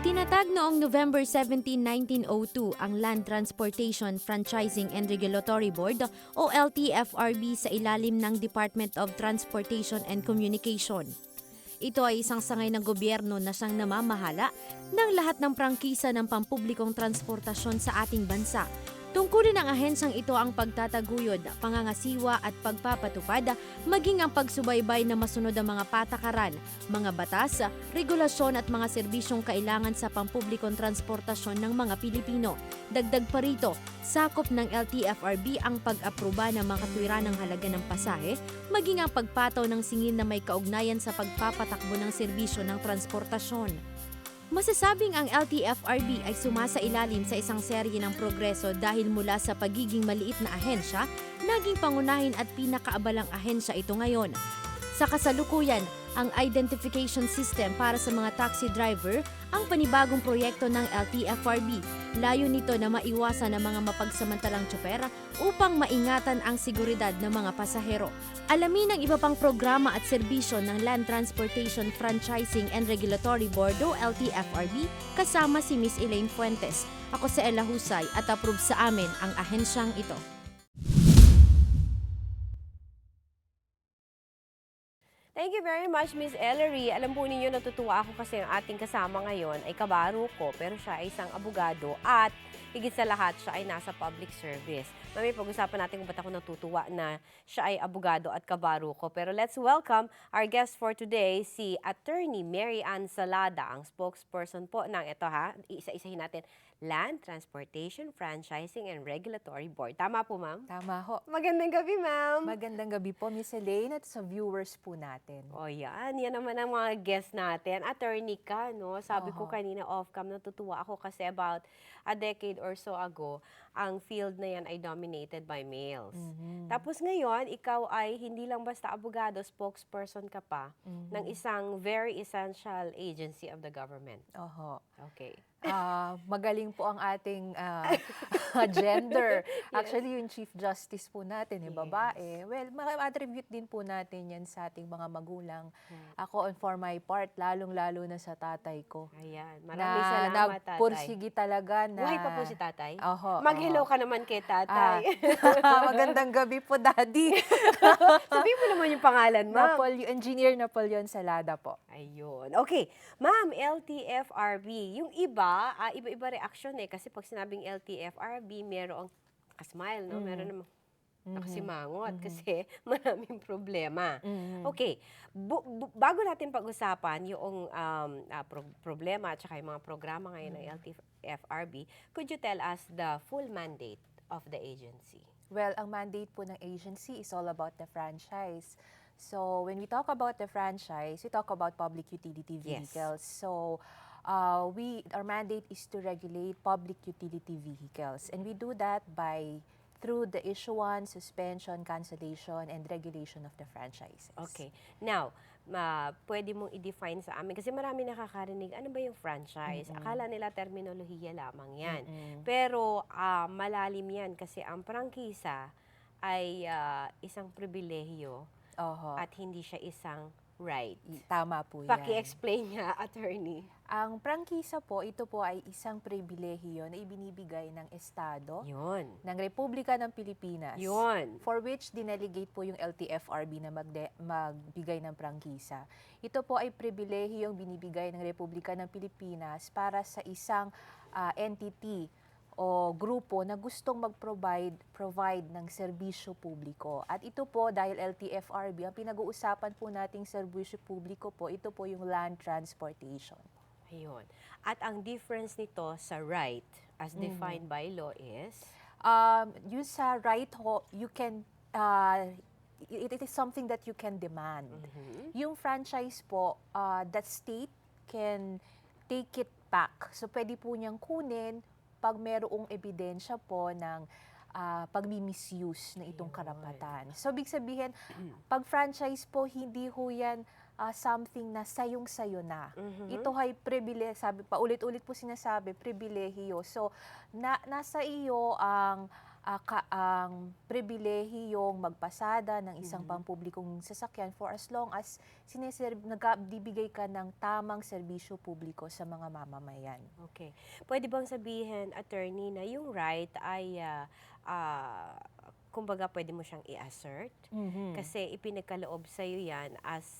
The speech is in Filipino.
Itinatag noong November 17, 1902 ang Land Transportation Franchising and Regulatory Board o LTFRB sa ilalim ng Department of Transportation and Communication. Ito ay isang sangay ng gobyerno na siyang namamahala ng lahat ng prangkisa ng pampublikong transportasyon sa ating bansa. Tungkulin ng ahensyang ito ang pagtataguyod, pangangasiwa at pagpapatupad, maging ang pagsubaybay na masunod ang mga patakaran, mga batas, regulasyon at mga serbisyong kailangan sa pampublikong transportasyon ng mga Pilipino. Dagdag pa rito, sakop ng LTFRB ang pag-aproba ng mga katwiran ng halaga ng pasahe, maging ang pagpataw ng singil na may kaugnayan sa pagpapatakbo ng serbisyo ng transportasyon. Masasabing ang LTFRB ay sumasailalim sa isang serye ng progreso dahil mula sa pagiging maliit na ahensya, naging pangunahin at pinakaabalang ahensya ito ngayon. Sa kasalukuyan, ang identification system para sa mga taxi driver ang panibagong proyekto ng LTFRB. Layo nito na maiwasan ang mga mapagsamantalang tsopera upang maingatan ang seguridad ng mga pasahero. Alamin ang iba pang programa at serbisyo ng Land Transportation Franchising and Regulatory Board o LTFRB kasama si Miss Elaine Fuentes. Ako si Ella Husay at approve sa amin ang ahensyang ito. Thank you very much, Miss Ellery. Alam po ninyo, natutuwa ako kasi ang ating kasama ngayon ay kabaro ko, pero siya ay isang abogado at higit sa lahat, siya ay nasa public service. Mami, pag-usapan natin kung ba't ako natutuwa na siya ay abogado at kabaro ko. Pero let's welcome our guest for today, si Attorney Mary Ann Salada, ang spokesperson po ng ito ha, isa-isahin natin, Land Transportation Franchising and Regulatory Board. Tama po, ma'am? Tama ho. Magandang gabi, ma'am. Magandang gabi po, Miss Elaine, at sa viewers po natin. O yan, yan naman ang mga guest natin. Attorney ka, no? Sabi ko Oo. kanina off-cam, natutuwa ako kasi about a decade or so ago, ang field na yan ay dominated by males. Mhm. Tapos ngayon, ikaw ay hindi lang basta abogado, spokesperson ka pa ng Mhm. isang very essential agency of the government. Oho. Okay. Ah, magaling po ang ating ah, gender. Actually, yung Chief Justice po natin, yung Yes. babae. Well, ma-attribute din po natin yan sa ating mga magulang. Ako, and for my part, lalong-lalo na sa tatay ko. Ayan. Maraming na salamat, tatay. nagpursigi talaga na... Buhay pa po si tatay? Oho. Mag-hello ka naman kay Ah, tatay. magandang gabi po, Daddy. Sabihin mo naman yung pangalan, ma'am. Napolyo, Engineer Napoleon Salada po. Ayun. Okay. Ma'am, LTFRB. Yung iba, ah, iba-iba reaction eh. Kasi pag sinabing LTFRB, merong kasmile, no? Mm. Meron namang Mhm. nakasimangot Mhm. kasi maraming problema. Mhm. Okay. Bu- bu- bago natin pag-usapan yung um, ah, pro- problema at saka yung mga programa ngayon ng LTFRB, could you tell us the full mandate of the agency? Well, ang mandate po ng agency is all about the franchise. So, when we talk about the franchise, we talk about public utility Yes. vehicles. So, uh, we our mandate is to regulate public utility vehicles, and we do that by through the issuance, suspension, cancellation, and regulation of the franchises. Okay. Now, ma pwede mong i-define sa amin kasi marami nakakarinig, ano ba yung franchise? Mm-mm. Akala nila terminolohiya lamang yan. Mm-mm. Pero ah, malalim yan kasi ang prangkisa ay ah, isang pribilehiyo Oho. at hindi siya isang right. Tama po yan. Paki-explain nga, attorney. Ang prangkisa po, ito po ay isang pribilehiyo na ibinibigay ng Estado, Yun. ng Republika ng Pilipinas. Yun. for which dinelegate po yung LTFRB na magde- magbigay ng prangkisa. Ito po ay pribilehiyong binibigay ng Republika ng Pilipinas para sa isang ah, entity o grupo na gustong mag-provide provide ng serbisyo publiko. At ito po dahil LTFRB, ang pinag-uusapan po nating serbisyo publiko po, ito po yung land transportation. Ayun. At ang difference nito sa right as Mhm. defined by law is um, yung sa right ho, you can, uh, it, it is something that you can demand. Mhm. Yung franchise po, uh, the state can take it back. So, pwede po niyang kunin pag merong ebidensya po ng uh, pagmi-misuse na itong karapatan. So, big sabihin, pag franchise po, hindi ho yan uh, something na sayong-sayo na. Mhm. Ito ay pribilehyo, sabi pa, ulit-ulit po sinasabi, pribilehiyo. So, na, nasa iyo ang ah, ka, ang pribilehiyong magpasada ng isang Mhm. pampublikong sasakyan for as long as siniserv, nagbibigay ka ng tamang serbisyo publiko sa mga mamamayan. Okay. Pwede bang sabihin, attorney, na yung right ay, ah, ah, kumbaga, pwede mo siyang i-assert? Mhm. Kasi ipinagkaloob sa'yo yan as